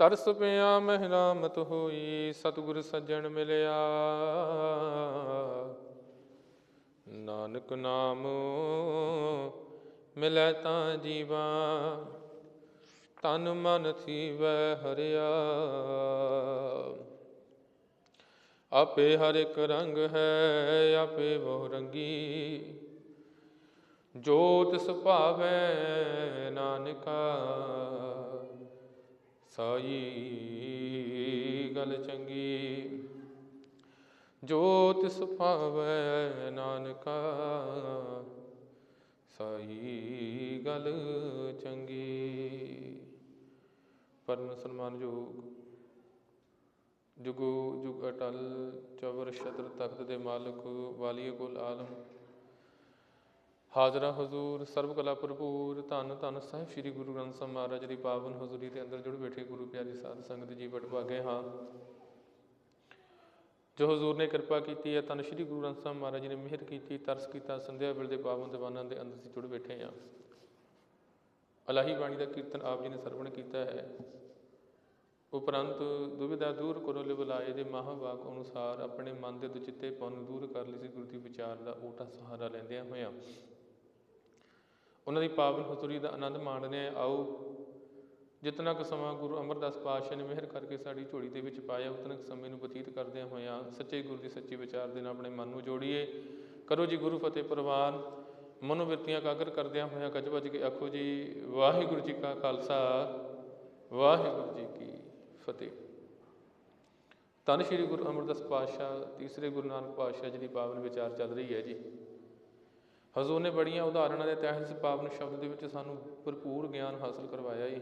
ਤਰਸ ਪਿਆ ਮਹਿਰਾਮਤ ਹੋਈ, ਸਤਿਗੁਰ ਸੱਜਣ ਮਿਲਿਆ। ਨਾਨਕ ਨਾਮ ਮਿਲੈ ਤਾਂ ਜੀਵਾ, ਤਨ ਮਨ ਥੀਵੈ ਹਰਿਆ। ਆਪੇ ਹਰ ਇੱਕ ਰੰਗ ਹੈ, ਆਪੇ ਬਹੁ ਰੰਗੀ। ਜੋਤ ਤਿਸ ਨਾਨਕਾ। ਸਾਈ ਗਲ ਚੰਗੀ। ਜੋ ਤਿਸ ਭਾਵੈ ਨਾਨਕਾ, ਸਾਈ ਗੱਲ ਚੰਗੀ। ਪਰਮ ਸਨਮਾਨਯੋਗ ਜੁਗੋ ਜੁਗ ਅਟਲ ਚਵਰ ਸ਼ਤਰ ਤਖਤ ਦੇ ਮਾਲਕ ਵਾਲੀਏ ਕੋਲ ਆਲਮ ਹਾਜ਼ਰਾ ਹਜ਼ੂਰ, ਸਰਬ ਕਲਾ ਭਰਪੂਰ, ਧੰਨ ਧੰਨ ਸਾਹਿਬ ਸ੍ਰੀ ਗੁਰੂ ਗ੍ਰੰਥ ਸਾਹਿਬ ਮਹਾਰਾਜ ਦੀ ਪਾਵਨ ਹਜ਼ੂਰੀ ਦੇ ਅੰਦਰ ਜੁੜ ਬੈਠੇ ਗੁਰੂ ਪਿਆਰੀ ਸਾਧ ਸੰਗਤ ਜੀ ਬਟ ਹਾਂ। ਜੋ ਹਜ਼ੂਰ ਨੇ ਕਿਰਪਾ ਕੀਤੀ ਹੈ, ਧੰਨ ਸ੍ਰੀ ਗੁਰੂ ਗ੍ਰੰਥ ਸਾਹਿਬ ਮਹਾਰਾਜ ਜੀ ਨੇ ਮਿਹਰ ਕੀਤੀ, ਤਰਸ ਕੀਤਾ, ਸੰਧਿਆ ਵੇਲੇ ਦੇ ਪਾਵਨ ਦੀਵਾਨਾਂ ਦੇ ਅੰਦਰ ਅਸੀਂ ਜੁੜ ਬੈਠੇ ਹਾਂ। ਅਲਾਹੀ ਬਾਣੀ ਦਾ ਕੀਰਤਨ ਆਪ ਜੀ ਨੇ ਸਰਵਣ ਕੀਤਾ ਹੈ। ਉਪਰੰਤ ਦੁਵਿਧਾ ਦੂਰ ਕਰੋ ਲਿ ਬੁਲਾਏ ਦੇ ਮਹਾਵਾਕ ਅਨੁਸਾਰ ਆਪਣੇ ਮਨ ਦੇ ਦੁਚਿੱਤੇ ਪਨ ਦੂਰ ਕਰ ਲਈ ਸੀ ਗੁਰੂ ਦੀ ਵਿਚਾਰ ਦਾ ਓਟਾ ਸਹਾਰਾ ਲੈਂਦਿਆਂ ਹੋਇਆਂ। ਉਹਨਾਂ ਦੀ ਪਾਵਨ ਹਜ਼ੂਰੀ ਦਾ ਆਨੰਦ ਮਾਣਦੇ ਹਾਂ। ਆਓ, ਜਿਤਨਾ ਕੁ ਸਮਾਂ ਗੁਰੂ ਅਮਰਦਾਸ ਪਾਤਸ਼ਾਹ ਨੇ ਮਿਹਰ ਕਰਕੇ ਸਾਡੀ ਝੋਲੀ ਦੇ ਵਿੱਚ ਪਾਇਆ, ਉਤਨਾ ਕੁ ਸਮੇਂ ਨੂੰ ਬਤੀਤ ਕਰਦਿਆਂ ਹੋਇਆਂ ਸੱਚੇ ਗੁਰੂ ਦੀ ਸੱਚੀ ਵਿਚਾਰ ਦੇ ਨਾਲ ਆਪਣੇ ਮਨ ਨੂੰ ਜੋੜੀਏ। ਕਰੋ ਜੀ ਗੁਰੂ ਫਤਿਹ ਪ੍ਰਵਾਨ। ਮਨੋਵਿਰਤੀਆਂ ਕਾਗਰ ਕਰਦਿਆਂ ਹੋਇਆਂ ਗੱਜ ਵੱਜ ਕੇ ਆਖੋ ਜੀ, ਵਾਹਿਗੁਰੂ ਜੀ ਕਾ ਖਾਲਸਾ, ਵਾਹਿਗੁਰੂ ਜੀ ਕੀ ਫਤਿਹ। ਧੰਨ ਸ਼੍ਰੀ ਗੁਰੂ ਅਮਰਦਾਸ ਪਾਤਸ਼ਾਹ, ਤੀਸਰੇ ਗੁਰੂ ਨਾਨਕ ਪਾਤਸ਼ਾਹ ਜੀ ਦੀ ਪਾਵਨ ਵਿਚਾਰ ਚੱਲ ਰਹੀ ਹੈ ਜੀ। ਹਜ਼ੂਰ ਨੇ ਬੜੀਆਂ ਉਦਾਹਰਣਾਂ ਦੇ ਤਹਿਤ ਇਸ ਪਾਵਨ ਸ਼ਬਦ ਦੇ ਵਿੱਚ ਸਾਨੂੰ ਭਰਪੂਰ ਗਿਆਨ ਹਾਸਲ ਕਰਵਾਇਆ ਜੀ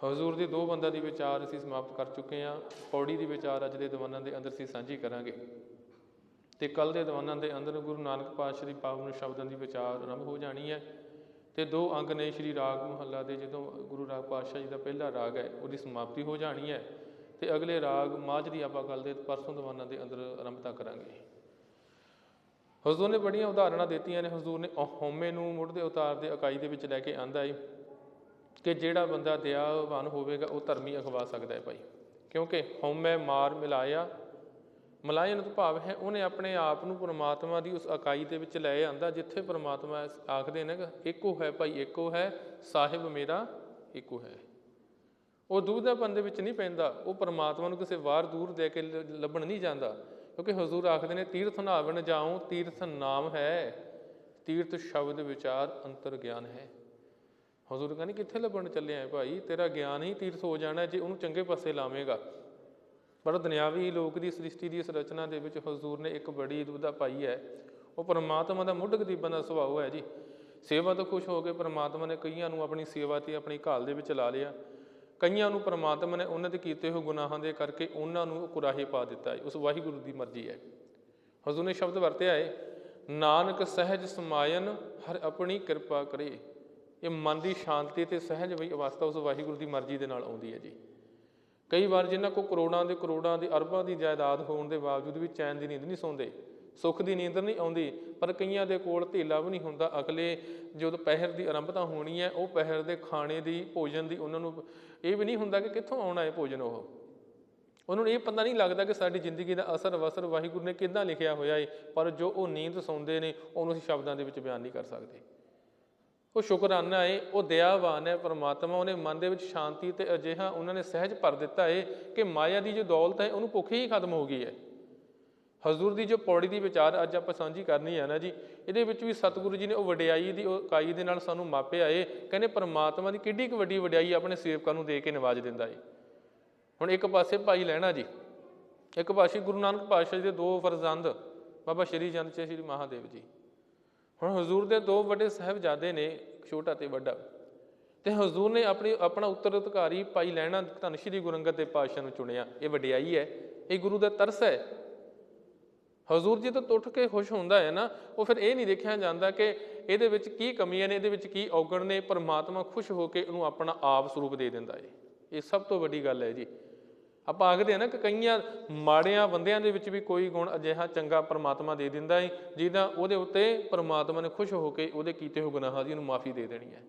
ਹਜ਼ੂਰ ਦੀ ਦੋ ਬੰਦਾਂ ਦੀ ਵਿਚਾਰ ਅਸੀਂ ਸਮਾਪਤ ਕਰ ਚੁੱਕੇ ਹਾਂ ਪੌੜੀ ਦੀ ਵਿਚਾਰ ਅੱਜ ਦੇ ਦੀਵਾਨਾਂ ਦੇ ਅੰਦਰ ਅਸੀਂ ਸਾਂਝੀ ਕਰਾਂਗੇ। ਤੇ ਕੱਲ ਦੇ ਦੀਵਾਨਾਂ ਦੇ ਅੰਦਰ ਗੁਰੂ ਨਾਨਕ ਪਾਤਸ਼ਾਹ ਦੀ ਪਾਵਨ ਸ਼ਬਦਾਂ ਦੀ ਵਿਚਾਰ ਆਰੰਭ ਹੋ ਜਾਣੀ ਹੈ ਤੇ ਦੋ ਅੰਗ ਨੇ ਸ਼੍ਰੀ ਰਾਗ ਮਹੱਲਾ ਦੇ ਜਦੋਂ ਗੁਰੂ ਰਾਗ ਪਾਤਸ਼ਾਹ ਜੀ ਦਾ ਪਹਿਲਾ ਰਾਗ ਹੈ, ਉਹਦੀ ਸਮਾਪਤੀ ਹੋ ਜਾਣੀ ਹੈ। ਤੇ ਅਗਲੇ ਰਾਗ ਮਾਝ ਦੀ ਆਪਾਂ ਗੱਲ ਦੇ ਪਰਸੋਂ ਦੀਵਾਨਾਂ ਦੇ ਅੰਦਰ ਆਰੰਭਤਾ ਕਰਾਂਗੇ। ਹਜ਼ੂਰ ਨੇ ਬੜੀਆਂ ਉਦਾਹਰਣਾਂ ਦਿੱਤੀਆਂ ਨੇ। ਹਜ਼ੂਰ ਨੇ ਹਉਮੈ ਨੂੰ ਮੁੱਢ ਦੇ ਉਤਾਰ ਦੇ ਇਕਾਈ ਦੇ ਵਿੱਚ ਲੈ ਕੇ ਆਂਦਾ ਏ ਕਿ ਜਿਹੜਾ ਬੰਦਾ ਦਇਆਵਾਨ ਹੋਵੇਗਾ, ਉਹ ਧਰਮੀ ਅਖਵਾ ਸਕਦਾ ਹੈ ਭਾਈ। ਕਿਉਂਕਿ ਹਉਮੈ ਮਾਰ ਮਿਲਾਇਆ ਮਲਾਇਨ ਤੋਂ ਭਾਵ ਹੈ ਉਹਨੇ ਆਪਣੇ ਆਪ ਨੂੰ ਪਰਮਾਤਮਾ ਦੀ ਉਸ ਇਕਾਈ ਦੇ ਵਿੱਚ ਲੈ ਆਂਦਾ, ਜਿੱਥੇ ਪਰਮਾਤਮਾ ਆਖਦੇ ਨੇ ਕਿ ਇੱਕੋ ਹੈ ਭਾਈ, ਇੱਕੋ ਹੈ, ਸਾਹਿਬ ਮੇਰਾ ਇੱਕੋ ਹੈ। ਉਹ ਦੁਬਿਧਾਪਨ ਦੇ ਵਿੱਚ ਨਹੀਂ ਪੈਂਦਾ, ਉਹ ਪਰਮਾਤਮਾ ਨੂੰ ਕਿਸੇ ਵਾਰ ਦੂਰ ਦੇ ਕੇ ਲੱਭਣ ਨਹੀਂ ਜਾਂਦਾ। ਕਿਉਂਕਿ ਹਜ਼ੂਰ ਆਖਦੇ ਨੇ, ਤੀਰਥ ਨਾਵਣ ਜਾਉ, ਤੀਰਥ ਨਾਮ ਹੈ, ਤੀਰਥ ਸ਼ਬਦ ਵਿਚਾਰ ਅੰਤਰ ਗਿਆਨ ਹੈ। ਹਜ਼ੂਰ ਕਹਿੰਦੇ, ਕਿੱਥੇ ਲੱਭਣ ਚੱਲਿਆ ਭਾਈ? ਤੇਰਾ ਗਿਆਨ ਹੀ ਤੀਰਥ ਹੋ ਜਾਣਾ, ਜੇ ਉਹਨੂੰ ਚੰਗੇ ਪਾਸੇ ਲਾਵੇਂਗਾ। ਪਰ ਦੁਨਿਆਵੀ ਲੋਕ ਦੀ ਸ੍ਰਿਸ਼ਟੀ ਦੀ ਇਸ ਰਚਨਾ ਦੇ ਵਿੱਚ ਹਜ਼ੂਰ ਨੇ ਇੱਕ ਬੜੀ ਦੁਬਿਧਾ ਪਾਈ ਹੈ। ਉਹ ਪਰਮਾਤਮਾ ਦਾ ਮੁੱਢ ਗਰੀਬਾਂ ਦਾ ਸੁਭਾਅ ਹੈ ਜੀ। ਸੇਵਾ ਤੋਂ ਖੁਸ਼ ਹੋ ਕੇ ਪਰਮਾਤਮਾ ਨੇ ਕਈਆਂ ਨੂੰ ਆਪਣੀ ਸੇਵਾ ਤੇ ਆਪਣੀ ਘਾਲ ਦੇ ਵਿੱਚ ਲਾ ਲਿਆ। ਕਈਆਂ ਨੂੰ ਪਰਮਾਤਮਾ ਨੇ ਉਹਨਾਂ ਦੇ ਕੀਤੇ ਹੋਏ ਗੁਨਾਹਾਂ ਦੇ ਕਰਕੇ ਉਹਨਾਂ ਨੂੰ ਕੁਰਾਹੇ ਪਾ ਦਿੱਤਾ ਹੈ, ਉਸ ਵਾਹਿਗੁਰੂ ਦੀ ਮਰਜ਼ੀ ਹੈ। ਹਜ਼ੂਰ ਨੇ ਸ਼ਬਦ ਵਰਤਿਆ ਹੈ, ਨਾਨਕ ਸਹਿਜ ਸਮਾਇਨ ਹਰ ਆਪਣੀ ਕਿਰਪਾ ਕਰੇ। ਇਹ ਮਨ ਦੀ ਸ਼ਾਂਤੀ ਤੇ ਸਹਿਜ ਵਈ ਅਵਸਥਾ ਉਸ ਵਾਹਿਗੁਰੂ ਦੀ ਮਰਜ਼ੀ ਦੇ ਨਾਲ ਆਉਂਦੀ ਹੈ ਜੀ। ਕਈ ਵਾਰ ਜਿਨ੍ਹਾਂ ਕੋ ਕਰੋੜਾਂ ਦੇ ਕਰੋੜਾਂ ਦੇ ਅਰਬਾਂ ਦੀ ਜਾਇਦਾਦ ਹੋਣ ਦੇ ਬਾਵਜੂਦ ਵੀ ਚੈਨ ਦੀ ਨੀਂਦ ਨਹੀਂ ਸੌਂਦੇ ਸੁੱਖ ਦੀ ਨੀਂਦ ਨਹੀਂ ਆਉਂਦੀ, ਪਰ ਕਈਆਂ ਦੇ ਕੋਲ ਧੇਲਾ ਵੀ ਨਹੀਂ ਹੁੰਦਾ। ਅਗਲੇ ਜਦੋਂ ਪਹਿਰ ਦੀ ਆਰੰਭਤਾ ਹੋਣੀ ਹੈ, ਉਹ ਪਹਿਰ ਦੇ ਖਾਣੇ ਦੀ, ਭੋਜਨ ਦੀ ਉਹਨਾਂ ਨੂੰ ਇਹ ਵੀ ਨਹੀਂ ਹੁੰਦਾ ਕਿ ਕਿੱਥੋਂ ਆਉਣਾ ਹੈ ਭੋਜਨ ਉਹ। ਉਹਨਾਂ ਨੂੰ ਇਹ ਪਤਾ ਨਹੀਂ ਲੱਗਦਾ ਕਿ ਸਾਡੀ ਜ਼ਿੰਦਗੀ ਦਾ ਅਸਰ ਵਸਰ ਵਾਹਿਗੁਰੂ ਨੇ ਕਿੱਦਾਂ ਲਿਖਿਆ ਹੋਇਆ ਹੈ ਪਰ ਜੋ ਉਹ ਨੀਂਦ ਸੌਂਦੇ ਨੇ, ਉਹਨੂੰ ਅਸੀਂ ਸ਼ਬਦਾਂ ਦੇ ਵਿੱਚ ਬਿਆਨ ਨਹੀਂ ਕਰ ਸਕਦੇ। ਉਹ ਸ਼ੁਕਰਾਨਾ ਹੈ ਉਹ ਦਇਆਵਾਨ ਹੈ ਪਰਮਾਤਮਾ, ਉਹਨੇ ਮਨ ਦੇ ਵਿੱਚ ਸ਼ਾਂਤੀ ਤੇ ਅਜਿਹਾ ਉਹਨਾਂ ਨੇ ਸਹਿਜ ਭਰ ਦਿੱਤਾ ਹੈ ਕਿ ਮਾਇਆ ਦੀ ਜੋ ਦੌਲਤ ਹੈ, ਉਹਨੂੰ ਭੁੱਖ ਹੀ ਖਤਮ ਹੋ ਗਈ ਹੈ। ਹਜ਼ੂਰ ਦੀ ਜੋ ਪੌੜੀ ਦੀ ਵਿਚਾਰ ਅੱਜ ਆਪਾਂ ਸਾਂਝੀ ਕਰਨੀ ਹੈ ਨਾ ਜੀ, ਇਹਦੇ ਵਿੱਚ ਵੀ ਸਤਿਗੁਰੂ ਜੀ ਨੇ ਉਹ ਵਡਿਆਈ ਦੀ, ਉਹ ਇਕਾਈ ਦੇ ਨਾਲ ਸਾਨੂੰ ਮਾਪਿਆ ਏ ਕਹਿੰਦੇ ਪਰਮਾਤਮਾ ਦੀ ਕਿੱਡੀ ਕੁ ਵੱਡੀ ਵਡਿਆਈ ਆਪਣੇ ਸੇਵਕਾਂ ਨੂੰ ਦੇ ਕੇ ਨਿਵਾਜ ਦਿੰਦਾ ਏ। ਹੁਣ ਇੱਕ ਪਾਸੇ ਭਾਈ ਲੈਣਾ ਜੀ, ਇੱਕ ਪਾਸੇ ਗੁਰੂ ਨਾਨਕ ਪਾਤਸ਼ਾਹ ਜੀ ਦੇ ਦੋ ਫਰਜ਼ੰਦ, ਬਾਬਾ ਸ਼੍ਰੀ ਚੰਦ ਤੇ ਸ਼੍ਰੀ ਮਹਾਦੇਵ ਜੀ। ਹੁਣ ਹਜ਼ੂਰ ਦੇ ਦੋ ਵੱਡੇ ਸਾਹਿਬਜ਼ਾਦੇ ਨੇ, ਛੋਟਾ ਤੇ ਵੱਡਾ। ਤੇ ਹਜ਼ੂਰ ਨੇ ਆਪਣੀ, ਆਪਣਾ ਉੱਤਰਾਧਿਕਾਰੀ ਭਾਈ ਲੈਣਾ ਧੰਨ ਸ਼੍ਰੀ ਗੁਰੂ ਅੰਗਦ ਦੇਵ ਪਾਤਸ਼ਾਹ ਨੂੰ ਚੁਣਿਆ, ਇਹ ਵਡਿਆਈ ਹੈ, ਇਹ ਗੁਰੂ ਦਾ ਤਰਸ ਹੈ। ਹਜ਼ੂਰ ਜੀ ਤੋਂ ਟੁੱਟ ਕੇ ਖੁਸ਼ ਹੁੰਦਾ ਹੈ ਨਾ, ਉਹ ਫਿਰ ਇਹ ਨਹੀਂ ਦੇਖਿਆ ਜਾਂਦਾ ਕਿ ਇਹਦੇ ਵਿੱਚ ਕੀ ਕਮੀਆਂ ਨੇ, ਇਹਦੇ ਵਿੱਚ ਕੀ ਔਗਣ ਨੇ, ਪਰਮਾਤਮਾ ਖੁਸ਼ ਹੋ ਕੇ ਉਹਨੂੰ ਆਪਣਾ ਆਪ ਸਰੂਪ ਦੇ ਦਿੰਦਾ ਹੈ। ਇਹ ਸਭ ਤੋਂ ਵੱਡੀ ਗੱਲ ਹੈ ਜੀ। ਆਪਾਂ ਆਖਦੇ ਆ ਨਾ ਕਿ ਕਈਆਂ ਮਾੜਿਆਂ ਬੰਦਿਆਂ ਦੇ ਵਿੱਚ ਵੀ ਕੋਈ ਗੁਣ ਅਜਿਹਾ ਚੰਗਾ ਪਰਮਾਤਮਾ ਦੇ ਦਿੰਦਾ ਹੈ, ਜਿਹਦਾ ਉਹਦੇ ਉੱਤੇ ਪਰਮਾਤਮਾ ਨੇ ਖੁਸ਼ ਹੋ ਕੇ ਉਹਦੇ ਕੀਤੇ ਹੋਏ ਗੁਨਾਹਾਂ ਦੀ ਉਹਨੂੰ ਮਾਫੀ ਦੇ ਦੇਣੀ ਹੈ।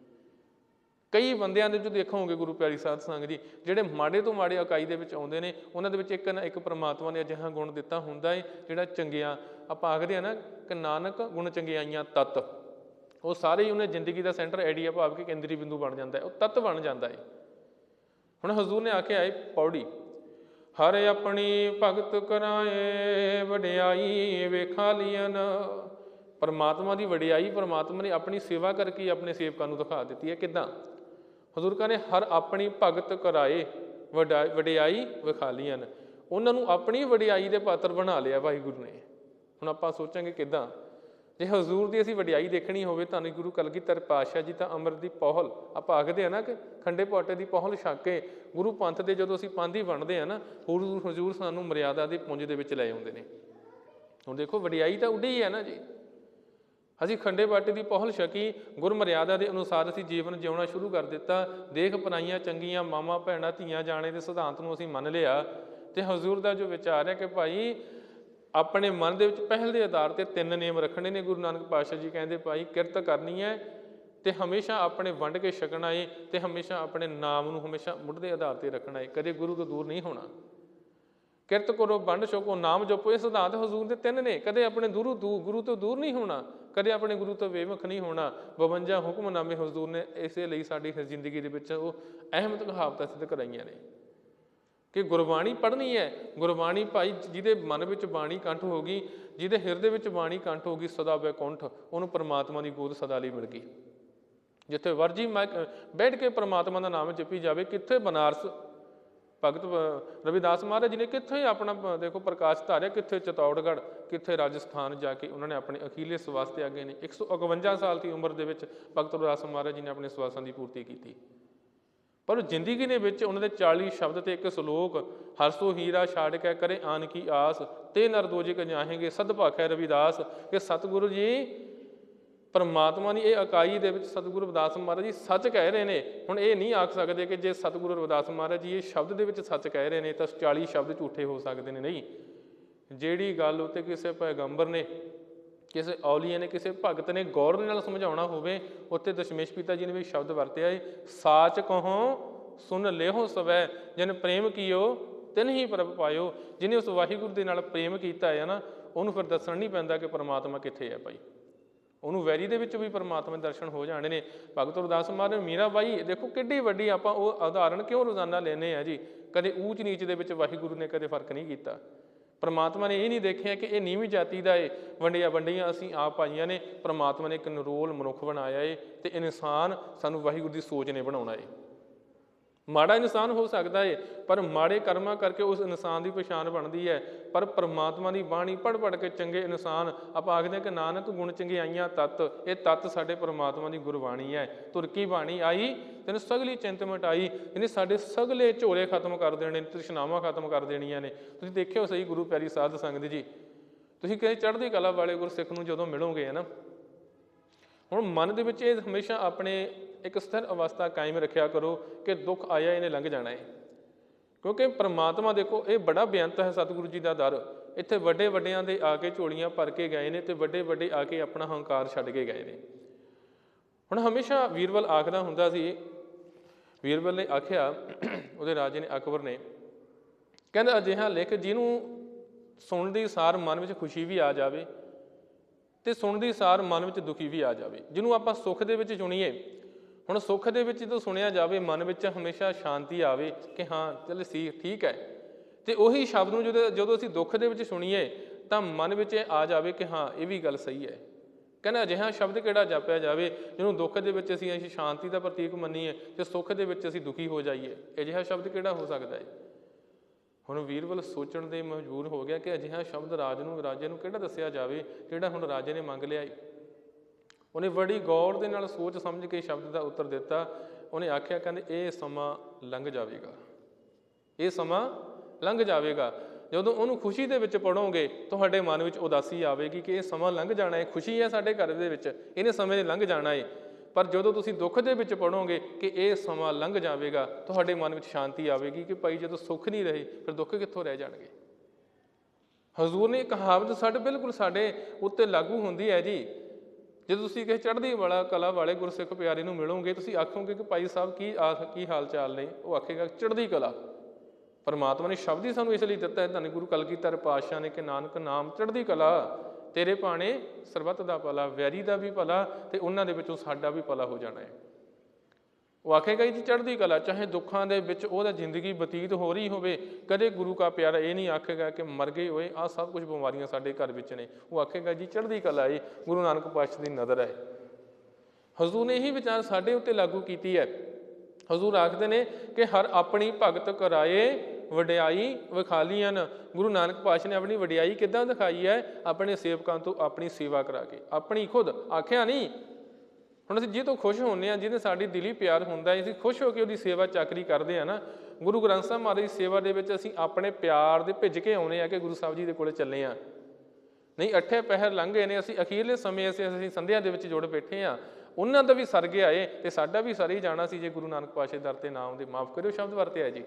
ਕਈ ਬੰਦਿਆਂ ਦੇ ਵਿੱਚ ਦੇਖੋਗੇ ਗੁਰੂ ਪਿਆਰੀ ਸਾਧ ਸੰਗਤ ਜੀ, ਜਿਹੜੇ ਮਾੜੇ ਤੋਂ ਮਾੜੇ ਇਕਾਈ ਦੇ ਵਿੱਚ ਆਉਂਦੇ ਨੇ, ਉਹਨਾਂ ਦੇ ਵਿੱਚ ਇੱਕ ਨਾ ਇੱਕ ਪ੍ਰਮਾਤਮਾ ਨੇ ਅਜਿਹਾ ਗੁਣ ਦਿੱਤਾ ਹੁੰਦਾ ਹੈ ਜਿਹੜਾ ਚੰਗਿਆ, ਆਪਾਂ ਆਖਦੇ ਆ ਨਾ ਕਿ ਨਾਨਕ ਗੁਣ ਚੰਗਿਆਈਆਂ ਤਤ। ਉਹ ਸਾਰੇ ਹੀ ਉਹਨੇ ਜ਼ਿੰਦਗੀ ਦਾ ਸੈਂਟਰ ਆਈਡੀਆ ਭਾਵ ਕਿ ਕੇਂਦਰੀ ਬਿੰਦੂ ਬਣ ਜਾਂਦਾ ਹੈ ਉਹ ਤਤ ਬਣ ਜਾਂਦਾ ਹੈ ਹੁਣ ਹਜ਼ੂਰ ਨੇ ਆਖਿਆ ਹੈ ਪੌੜੀ, ਹਰ ਆਪਣੀ ਭਗਤ ਕਰਾਏ, ਵਡਿਆਈ ਵੇਖਾ ਲੀਨ ਪਰਮਾਤਮਾ ਦੀ ਵਡਿਆਈ, ਪਰਮਾਤਮਾ ਨੇ ਆਪਣੀ ਸੇਵਾ ਕਰਕੇ ਆਪਣੇ ਸੇਵਕਾਂ ਨੂੰ ਦਿਖਾ ਦਿੱਤੀ ਹੈ ਕਿਦਾਂ? ਹਜ਼ੂਰ ਨੇ ਹਰ ਆਪਣੀ ਭਗਤ ਕਰਾਏ ਵਡਾ- ਵਡਿਆਈ ਵਿਖਾ ਲੀਨ ਉਹਨਾਂ ਨੂੰ ਆਪਣੀ ਵਡਿਆਈ ਦੇ ਪਾਤਰ ਬਣਾ ਲਿਆ ਵਾਹਿਗੁਰੂ ਨੇ। ਹੁਣ ਆਪਾਂ ਸੋਚਾਂਗੇ ਕਿਦਾਂ? ਜੇ ਹਜ਼ੂਰ ਦੀ ਅਸੀਂ ਵਡਿਆਈ ਦੇਖਣੀ ਹੋਵੇ ਤਾਂ ਗੁਰੂ ਕਲਗੀਧਰ ਪਾਤਸ਼ਾਹ ਜੀ ਤਾਂ ਅੰਮ੍ਰਿਤ ਦੀ ਪਹਲ, ਆਪਾਂ ਆਖਦੇ ਆ ਨਾ ਕਿ ਖੰਡੇ ਪੋਟੇ ਦੀ ਪਹਲ ਛੱਕ ਕੇ ਗੁਰੂ ਪੰਥ ਦੇ ਜਦੋਂ ਅਸੀਂ ਪਾਂਧੀ ਬਣਦੇ ਆ ਨਾ, ਹਜ਼ੂਰ ਹਜ਼ੂਰ ਸਾਨੂੰ ਮਰਿਆਦਾ ਦੇ ਪੁੰਜ ਦੇ ਵਿੱਚ ਲੈ ਆਉਂਦੇ ਨੇ। ਹੁਣ ਦੇਖੋ ਵਡਿਆਈ ਤਾਂ ਉੱਡੀ ਹੈ ਨਾ ਜੀ। ਅਸੀਂ ਖੰਡੇ ਬਾਟੇ ਦੀ ਪਹਲ ਛਕੀ, ਗੁਰਮਰਿਆਦਾ ਦੇ ਅਨੁਸਾਰ ਅਸੀਂ ਜੀਵਨ ਜਿਉਣਾ ਸ਼ੁਰੂ ਕਰ ਦਿੱਤਾ। ਦੇਖ ਪਨਾਈਆਂ ਚੰਗੀਆਂ ਮਾਮਾ ਭੈਣਾਂ, ਧੀਆਂ ਜਾਣੇ ਦੇ ਸਿਧਾਂਤ ਨੂੰ ਅਸੀਂ ਮੰਨ ਲਿਆ। ਤੇ ਹਜ਼ੂਰ ਦਾ ਜੋ ਵਿਚਾਰ ਹੈ ਕਿ ਭਾਈ, ਆਪਣੇ ਮਨ ਦੇ ਵਿੱਚ ਪਹਿਲ ਦੇ ਆਧਾਰ ਤੇ ਤਿੰਨ ਨੇਮ ਰੱਖਣੇ ਨੇ। ਗੁਰੂ ਨਾਨਕ ਪਾਤਸ਼ਾਹ ਜੀ ਕਹਿੰਦੇ, ਭਾਈ, ਕਿਰਤ ਕਰਨੀ ਹੈ ਤੇ ਹਮੇਸ਼ਾ ਆਪਣੇ ਵੰਡ ਕੇ ਛਕਣਾ ਏ ਤੇ ਹਮੇਸ਼ਾ ਆਪਣੇ ਨਾਮ ਨੂੰ ਹਮੇਸ਼ਾ ਮੁੱਢ ਦੇ ਆਧਾਰ ਤੇ ਰੱਖਣਾ ਏ। ਕਦੇ ਗੁਰੂ ਤੋਂ ਦੂਰ ਨਹੀਂ ਹੋਣਾ। ਕਿਰਤ ਕਰੋ, ਵੰਡ ਛਕੋ, ਨਾਮ ਜਪੋ, ਇਹ ਸਿਧਾਂਤ ਹਜ਼ੂਰ ਦੇ ਤਿੰਨ ਨੇ। ਕਦੇ ਆਪਣੇ ਗੁਰੂ ਦੂ, ਗੁਰੂ ਤੋਂ ਦੂਰ ਨਹੀਂ ਹੋਣਾ, ਕਦੇ ਆਪਣੇ ਗੁਰੂ ਤੋਂ ਬੇਮੁਖ ਨਹੀਂ ਹੋਣਾ। 52 ਹੁਕਮਨਾਮੇ ਹਜ਼ੂਰ ਨੇ ਇਸੇ ਲਈ ਸਾਡੀ ਜ਼ਿੰਦਗੀ ਦੇ ਵਿੱਚ ਉਹ ਅਹਿਮ ਕਹਾਵਤਾਂ ਸਿੱਧ ਕਰਾਈਆਂ ਨੇ। ਕਿ ਗੁਰਬਾਣੀ ਪੜ੍ਹਨੀ ਹੈ। ਗੁਰਬਾਣੀ ਭਾਈ ਜਿਹਦੇ ਮਨ ਵਿੱਚ ਬਾਣੀ ਕੰਠ ਹੋ ਗਈ, ਜਿਹਦੇ ਹਿਰਦੇ ਵਿੱਚ ਬਾਣੀ ਕੰਠ ਹੋ ਗਈ, ਸਦਾ ਬੈਕੁੰਠ ਉਹਨੂੰ ਪਰਮਾਤਮਾ ਦੀ ਗੋਦ ਸਦਾ ਲਈ ਮਿਲ ਗਈ। ਜਿੱਥੇ ਵਰਜੀ ਮੈਂ, ਬੈਠ ਕੇ ਪਰਮਾਤਮਾ ਦਾ ਨਾਮ ਜਪੀ ਜਾਵੇ, ਕਿੱਥੇ ਬਨਾਰਸ ਭਗਤ ਰਵਿਦਾਸ ਮਹਾਰਾਜ ਜੀ ਨੇ ਕਿੱਥੇ ਆਪਣਾ ਦੇਖੋ ਪ੍ਰਕਾਸ਼ ਧਾਰਿਆ, ਕਿੱਥੇ ਚਤੌੜਗੜ੍ਹ, ਕਿੱਥੇ ਰਾਜਸਥਾਨ ਜਾ ਕੇ ਉਹਨਾਂ ਨੇ ਆਪਣੇ ਅਖੀਲੇ ਸਵਾਸ ਤੇ ਆਗੇ ਨੇ। 151 ਸਾਲ ਦੀ ਉਮਰ ਦੇ ਵਿੱਚ ਭਗਤ ਰਵਿਦਾਸ ਮਹਾਰਾਜ ਜੀ ਨੇ ਆਪਣੇ ਸਵਾਸਾਂ ਦੀ ਪੂਰਤੀ ਕੀਤੀ। ਪਰ ਜ਼ਿੰਦਗੀ ਦੇ ਵਿੱਚ ਉਹਨਾਂ ਦੇ 40 ਸ਼ਬਦ ਤੇ ਇੱਕ ਸ਼ਲੋਕ ਹਰਸੋ ਹੀਰਾ ਛਾੜ ਕੇ ਕਰੇ ਆਨ ਕੀ ਆਸ, ਤੇ ਨਰਦੋਜੇ ਕ ਜਾਹੇਗੇ, ਸਦ ਰਵਿਦਾਸ, ਕਿ ਸਤਿਗੁਰੂ ਜੀ ਪਰਮਾਤਮਾ ਦੀ ਇਹ ਇਕਾਈ ਦੇ ਵਿੱਚ ਸਤਿਗੁਰੂ ਰਵਿਦਾਸ ਮਹਾਰਾਜ ਜੀ ਸੱਚ ਕਹਿ ਰਹੇ ਨੇ। ਹੁਣ ਇਹ ਨਹੀਂ ਆਖ ਸਕਦੇ ਕਿ ਜੇ ਸਤਿਗੁਰੂ ਰਵਿਦਾਸ ਮਹਾਰਾਜ ਜੀ ਇਹ ਸ਼ਬਦ ਦੇ ਵਿੱਚ ਸੱਚ ਕਹਿ ਰਹੇ ਨੇ ਤਾਂ 40 ਸ਼ਬਦ ਝੂਠੇ ਹੋ ਸਕਦੇ ਨੇ। ਨਹੀਂ, ਜਿਹੜੀ ਗੱਲ ਉਤੇ ਕਿਸੇ ਪੈਗੰਬਰ ਨੇ, ਕਿਸੇ ਔਲੀਏ ਨੇ, ਕਿਸੇ ਭਗਤ ਨੇ ਗੌਰ ਦੇ ਨਾਲ ਸਮਝਾਉਣਾ ਹੋਵੇ, ਉੱਥੇ ਦਸ਼ਮੇਸ਼ ਪਿਤਾ ਜੀ ਨੇ ਵੀ ਸ਼ਬਦ ਵਰਤਿਆ ਹੈ ਸਾਚ ਕਹੋ, ਸੁਨ ਲਿਓ ਸਵੈ, ਜਿਨ ਪ੍ਰੇਮ ਕੀਓ, ਤਿਨ ਹੀ ਪ੍ਰਭ ਪਾਇਓ। ਜਿਹਨੇ ਉਸ ਵਾਹਿਗੁਰੂ ਦੇ ਨਾਲ ਪ੍ਰੇਮ ਕੀਤਾ ਹੈ ਨਾ, ਉਹਨੂੰ ਫਿਰ ਦੱਸਣ ਨਹੀਂ ਪੈਂਦਾ ਕਿ ਪਰਮਾਤਮਾ ਕਿੱਥੇ ਹੈ ਭਾਈ। ਉਹਨੂੰ ਵੈਰੀ ਦੇ ਵਿੱਚ ਵੀ ਪਰਮਾਤਮਾ ਦੇ ਦਰਸ਼ਨ ਹੋ ਜਾਣੇ ਨੇ। ਭਗਤ ਗੁਰਦਾਸ ਮਹਾਰਾਜ ਮੀਰਾ ਬਾਈ ਦੇਖੋ ਕਿੱਡੀ ਵੱਡੀ ਆਪਾਂ ਉਹ ਉਦਾਹਰਣ ਕਿਉਂ ਰੋਜ਼ਾਨਾ ਲੈਨੇ ਆ ਜੀ? ਕਦੇ ਊਚ ਨੀਚ ਦੇ ਵਿੱਚ ਵਾਹਿਗੁਰੂ ਨੇ ਕਦੇ ਫ਼ਰਕ ਨਹੀਂ ਕੀਤਾ। ਪਰਮਾਤਮਾ ਨੇ ਇਹ ਨਹੀਂ ਦੇਖਿਆ ਕਿ ਇਹ ਨੀਵੀਂ ਜਾਤੀ ਦਾ ਏ। ਵੰਡੀਆਂ ਵੰਡੀਆਂ ਅਸੀਂ ਆਪ ਪਾਈਆਂ ਨੇ। ਪਰਮਾਤਮਾ ਨੇ ਇੱਕ ਨਿਰੋਲ ਮਨੁੱਖ ਬਣਾਇਆ ਏ ਤੇ ਇਨਸਾਨ ਸਾਨੂੰ ਵਾਹਿਗੁਰੂ ਦੀ ਸੋਚ ਨੇ ਬਣਾਉਣਾ ਏ। ਮਾੜਾ ਇਨਸਾਨ ਹੋ ਸਕਦਾ ਏ, ਪਰ ਮਾੜੇ ਕਰਮਾਂ ਕਰਕੇ ਉਸ ਇਨਸਾਨ ਦੀ ਪਛਾਣ ਬਣਦੀ ਹੈ ਪਰ ਪਰਮਾਤਮਾ ਦੀ ਬਾਣੀ ਪੜ ਪੜ ਕੇ ਚੰਗੇ ਇਨਸਾਨ, ਆਪਾਂ ਆਖਦੇ ਹਾਂ ਕਿ ਨਾਨਕ ਗੁਣ ਚੰਗਿਆਈਆਂ ਤਤ, ਇਹ ਤਤ ਸਾਡੇ ਪਰਮਾਤਮਾ ਦੀ ਗੁਰਬਾਣੀ ਹੈ ਤੁਰਕੀ ਬਾਣੀ ਆਈ, ਤੈਨੂੰ ਸਗਲੀ ਚਿੰਤ ਮਟਾਈ, ਇਹਨੇ ਸਾਡੇ ਸਗਲੇ ਝੋਲੇ ਖਤਮ ਕਰ ਦੇਣੇ, ਤ੍ਰਿਸ਼ਨਾਵਾਂ ਖਤਮ ਕਰ ਦੇਣੀਆਂ ਨੇ। ਤੁਸੀਂ ਦੇਖਿਓ ਸਹੀ ਗੁਰੂ ਪਿਆਰੀ ਸਾਧ ਸੰਗਤ ਜੀ। ਤੁਸੀਂ ਕਿਸੇ ਚੜ੍ਹਦੀ ਕਲਾ ਵਾਲੇ ਗੁਰਸਿੱਖ ਨੂੰ ਜਦੋਂ ਮਿਲੋਗੇ, ਹੈ ਨਾ? ਹੁਣ ਮਨ ਦੇ ਵਿੱਚ ਇਹ ਹਮੇਸ਼ਾ ਆਪਣੇ ਇੱਕ ਸਥਿਰ ਅਵਸਥਾ ਕਾਇਮ ਰੱਖਿਆ ਕਰੋ ਕਿ ਦੁੱਖ ਆਇਆ ਇਹਨੇ ਲੰਘ ਜਾਣਾ ਹੈ। ਕਿਉਂਕਿ ਪ੍ਰਮਾਤਮਾ ਦੇਖੋ, ਇਹ ਬੜਾ ਬੇਅੰਤ ਹੈ ਸਤਿਗੁਰੂ ਜੀ ਦਾ ਦਰ। ਇੱਥੇ ਵੱਡੇ ਵੱਡਿਆਂ ਦੇ ਆ ਕੇ ਝੋਲੀਆਂ ਭਰ ਕੇ ਗਏ ਨੇ ਤੇ ਵੱਡੇ ਵੱਡੇ ਆ ਕੇ ਆਪਣਾ ਹੰਕਾਰ ਛੱਡ ਕੇ ਗਏ ਨੇ। ਹੁਣ ਹਮੇਸ਼ਾ ਵੀਰਬਲ ਆਖਦਾ ਹੁੰਦਾ ਸੀ ਵੀਰਬਲ ਨੇ ਆਖਿਆ, ਉਹਦੇ ਰਾਜੇ ਨੇ ਅਕਬਰ ਨੇ, ਕਹਿੰਦਾ, ਅਜਿਹਾ ਲਿਖ ਜਿਹਨੂੰ ਸੁਣਨ ਦੀ ਸਾਰ ਮਨ ਵਿੱਚ ਖੁਸ਼ੀ ਵੀ ਆ ਜਾਵੇ ਤੇ ਸੁਣਨ ਦੀ ਸਾਰ ਮਨ ਵਿੱਚ ਦੁਖੀ ਵੀ ਆ ਜਾਵੇ, ਜਿਹਨੂੰ ਆਪਾਂ ਸੁੱਖ ਦੇ ਵਿੱਚ ਚੁਣੀਏ ਹੁਣ ਸੁੱਖ ਦੇ ਵਿੱਚ ਜਦੋਂ ਸੁਣਿਆ ਜਾਵੇ, ਮਨ ਵਿੱਚ ਹਮੇਸ਼ਾ ਸ਼ਾਂਤੀ ਆਵੇ ਕਿ ਹਾਂ, ਚਲ ਸੀ, ਠੀਕ ਹੈ। ਤੇ ਉਹੀ ਸ਼ਬਦ ਨੂੰ ਜਦੋਂ ਜਦੋਂ ਅਸੀਂ ਦੁੱਖ ਦੇ ਵਿੱਚ ਸੁਣੀਏ, ਤਾਂ ਮਨ ਵਿੱਚ ਇਹ ਆ ਜਾਵੇ ਕਿ ਹਾਂ, ਇਹ ਵੀ ਗੱਲ ਸਹੀ ਹੈ। ਕਹਿੰਦਾ ਅਜਿਹਾ ਸ਼ਬਦ ਕਿਹੜਾ ਜਾਪਿਆ ਜਾਵੇ, ਜਿਹਨੂੰ ਦੁੱਖ ਦੇ ਵਿੱਚ ਅਸੀਂ ਅਸੀਂ ਸ਼ਾਂਤੀ ਦਾ ਪ੍ਰਤੀਕ ਮੰਨੀਏ ਤੇ ਸੁੱਖ ਦੇ ਵਿੱਚ ਅਸੀਂ ਦੁਖੀ ਹੋ ਜਾਈਏ। ਅਜਿਹਾ ਸ਼ਬਦ ਕਿਹੜਾ ਹੋ ਸਕਦਾ ਹੈ? ਹੁਣ ਵੀਰਵਲ ਸੋਚਣ ਦੇ ਮਜਬੂਰ ਹੋ ਗਿਆ ਕਿ ਅਜਿਹਾ ਸ਼ਬਦ ਰਾਜ ਨੂੰ ਰਾਜੇ ਨੂੰ ਕਿਹੜਾ ਦੱਸਿਆ ਜਾਵੇ, ਜਿਹੜਾ ਹੁਣ ਰਾਜੇ ਨੇ ਮੰਗ ਲਿਆ ਈ। ਉਹਨੇ ਬੜੀ ਗੌਰ ਦੇ ਨਾਲ ਸੋਚ ਸਮਝ ਕੇ ਸ਼ਬਦ ਦਾ ਉੱਤਰ ਦਿੱਤਾ। ਉਹਨੇ ਆਖਿਆ, ਕਹਿੰਦੇ, ਇਹ ਸਮਾਂ ਲੰਘ ਜਾਵੇਗਾ। ਇਹ ਸਮਾਂ ਲੰਘ ਜਾਵੇਗਾ। ਜਦੋਂ ਉਹਨੂੰ ਖੁਸ਼ੀ ਦੇ ਵਿੱਚ ਪੜੋਗੇ ਤੁਹਾਡੇ ਮਨ ਵਿੱਚ ਉਦਾਸੀ ਆਵੇਗੀ ਕਿ ਇਹ ਸਮਾਂ ਲੰਘ ਜਾਣਾ ਹੈ। ਖੁਸ਼ੀ ਹੈ ਸਾਡੇ ਘਰ ਦੇ ਵਿੱਚ। ਇਹਨੇ ਸਮੇਂ ਨੇ ਲੰਘ ਜਾਣਾ ਹੈ ਪਰ ਜਦੋਂ ਤੁਸੀਂ ਦੁੱਖ ਦੇ ਵਿੱਚ ਪੜੋਗੇ ਕਿ ਇਹ ਸਮਾਂ ਲੰਘ ਜਾਵੇਗਾ, ਤੁਹਾਡੇ ਮਨ ਵਿੱਚ ਸ਼ਾਂਤੀ ਆਵੇਗੀ ਕਿ ਭਾਈ, ਜਦੋਂ ਸੁੱਖ ਨਹੀਂ ਰਹੇ, ਫਿਰ ਦੁੱਖ ਕਿੱਥੋਂ ਰਹਿ ਜਾਣਗੇ? ਹਜ਼ੂਰ ਨੇ ਕਹਾਵਤ ਸਾਡੇ, ਬਿਲਕੁਲ ਸਾਡੇ ਉੱਤੇ ਲਾਗੂ ਹੁੰਦੀ ਹੈ ਜੀ। ਜੇ ਤੁਸੀਂ ਕਿਸੇ ਚੜ੍ਹਦੀ ਵਾਲਾ ਕਲਾ ਵਾਲੇ ਗੁਰਸਿੱਖ ਪਿਆਰੇ ਨੂੰ ਮਿਲੋਗੇ, ਤੁਸੀਂ ਆਖੋਗੇ ਕਿ ਭਾਈ ਸਾਹਿਬ, ਕੀ ਆ ਕੀ ਹਾਲ ਚਾਲ ਨੇ? ਉਹ ਆਖੇਗਾ, ਚੜ੍ਹਦੀ ਕਲਾ। ਪਰਮਾਤਮਾ ਨੇ ਸ਼ਬਦ ਹੀ ਸਾਨੂੰ ਇਸ ਲਈ ਦਿੱਤਾ ਹੈ, ਧੰਨ ਗੁਰੂ ਕਲਗੀਧਰ ਪਾਤਸ਼ਾਹ ਨੇ ਕਿ ਨਾਨਕ ਨਾਮ ਚੜ੍ਹਦੀ ਕਲਾ। ਤੇਰੇ ਭਾਣੇ ਸਰਬੱਤ ਦਾ ਭਲਾ, ਵੈਰੀ ਦਾ ਵੀ ਭਲਾ ਤੇ ਉਹਨਾਂ ਦੇ ਵਿੱਚੋਂ ਸਾਡਾ ਵੀ ਭਲਾ ਹੋ ਜਾਣਾ ਹੈ। ਉਹ ਆਖੇਗਾ ਜੀ, ਚੜ੍ਹਦੀ ਕਲਾ, ਚਾਹੇ ਦੁੱਖਾਂ ਦੇ ਵਿੱਚ ਉਹਦਾ ਜ਼ਿੰਦਗੀ ਬਤੀਤ ਹੋ ਰਹੀ ਹੋਵੇ, ਕਦੇ ਗੁਰੂ ਕਾ ਪਿਆਰਾ ਇਹ ਨਹੀਂ ਆਖੇਗਾ ਕਿ ਮਰ ਗਏ ਹੋਏ ਆ ਸਭ ਕੁਝ ਬਿਮਾਰੀਆਂ ਸਾਡੇ ਘਰ ਵਿੱਚ ਨੇ। ਉਹ ਆਖੇਗਾ ਜੀ, ਚੜ੍ਹਦੀ ਕਲਾ ਏ, ਗੁਰੂ ਨਾਨਕ ਪਾਤਸ਼ਾਹ ਦੀ ਨਜ਼ਰ ਹੈ ਹਜ਼ੂਰ ਨੇ ਇਹੀ ਵਿਚਾਰ ਸਾਡੇ ਉੱਤੇ ਲਾਗੂ ਕੀਤੀ ਹੈ। ਹਜ਼ੂਰ ਆਖਦੇ ਨੇ ਕਿ ਹਰ ਆਪਣੀ ਭਗਤ ਕਰਾਏ ਵਡਿਆਈ ਵਿਖਾਲੀਆਂ ਗੁਰੂ ਨਾਨਕ ਪਾਤਸ਼ਾਹ ਨੇ ਆਪਣੀ ਵਡਿਆਈ ਕਿੱਦਾਂ ਦਿਖਾਈ ਹੈ? ਆਪਣੇ ਸੇਵਕਾਂ ਤੋਂ ਆਪਣੀ ਸੇਵਾ ਕਰਾ ਕੇ, ਆਪਣੀ ਖੁਦ, ਆਖਿਆ ਨਹੀਂ ਹੁਣ ਅਸੀਂ ਜਿਹਦੇ ਤੋਂ ਖੁਸ਼ ਹੁੰਨੇ ਆ ਜਿਹਦੇ ਸਾਡੀ ਦਿਲੀ ਪਿਆਰ ਹੁੰਦਾ ਹੈ, ਅਸੀਂ ਖੁਸ਼ ਹੋ ਕੇ ਉਹਦੀ ਸੇਵਾ ਚਾਕਰੀ ਕਰਦੇ ਆ ਨਾ, ਗੁਰੂ ਗ੍ਰੰਥ ਸਾਹਿਬ ਮਹਾਰਾਜ ਦੀ ਸੇਵਾ ਦੇ ਵਿੱਚ ਅਸੀਂ ਆਪਣੇ ਪਿਆਰ ਦੇ ਭਿੱਜ ਕੇ ਆਉਨੇ ਆ ਕਿ ਗੁਰੂ ਸਾਹਿਬ ਜੀ ਦੇ ਕੋਲੇ ਚੱਲੇ ਆ ਨਹੀਂ, ਅੱਠੇ ਪਹਿਰ ਲੰਘ ਗਏ ਨੇ, ਅਸੀਂ ਅਖੀਰਲੇ ਸਮੇਂ ਅਸੀਂ ਅਸੀਂ ਸੰਧਿਆ ਦੇ ਵਿੱਚ ਜੁੜ ਬੈਠੇ ਆ ਉਹਨਾਂ ਦਾ ਵੀ ਸਰ ਗਿਆ ਏ ਤੇ ਸਾਡਾ ਵੀ ਸਰ ਹੀ ਜਾਣਾ ਸੀ ਜੇ ਗੁਰੂ ਨਾਨਕ ਪਾਸ਼ੇ ਦਰ ਤੇ ਨਾਮ ਦੇ ਮਾਫ ਕਰਿਓ, ਸ਼ਬਦ ਵਰਤੇ ਵਰਤਿਆ ਜੀ।